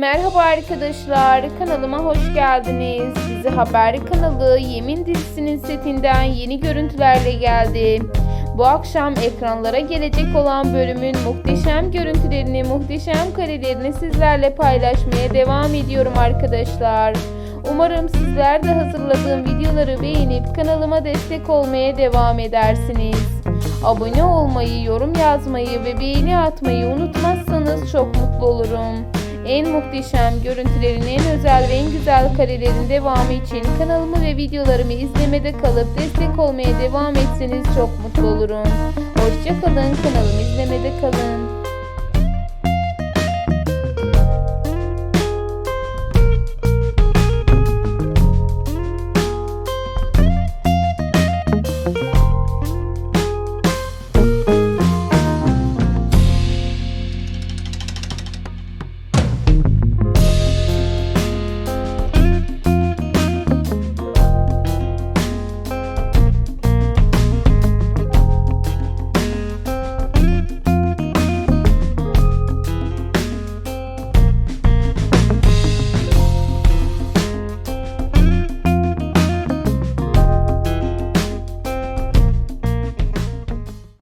Merhaba arkadaşlar, kanalıma hoş geldiniz. Dizi Haber kanalı Yemin dizisinin setinden yeni görüntülerle geldi. Bu akşam ekranlara gelecek olan bölümün muhteşem görüntülerini, muhteşem karelerini sizlerle paylaşmaya devam ediyorum arkadaşlar. Umarım sizler de hazırladığım videoları beğenip kanalıma destek olmaya devam edersiniz. Abone olmayı, yorum yazmayı ve beğeni atmayı unutmazsanız çok mutlu olurum. En muhteşem görüntülerin en özel ve en güzel karelerin devamı için kanalımı ve videolarımı izlemede kalıp destek olmaya devam etseniz çok mutlu olurum. Hoşçakalın, kanalımı izlemede kalın.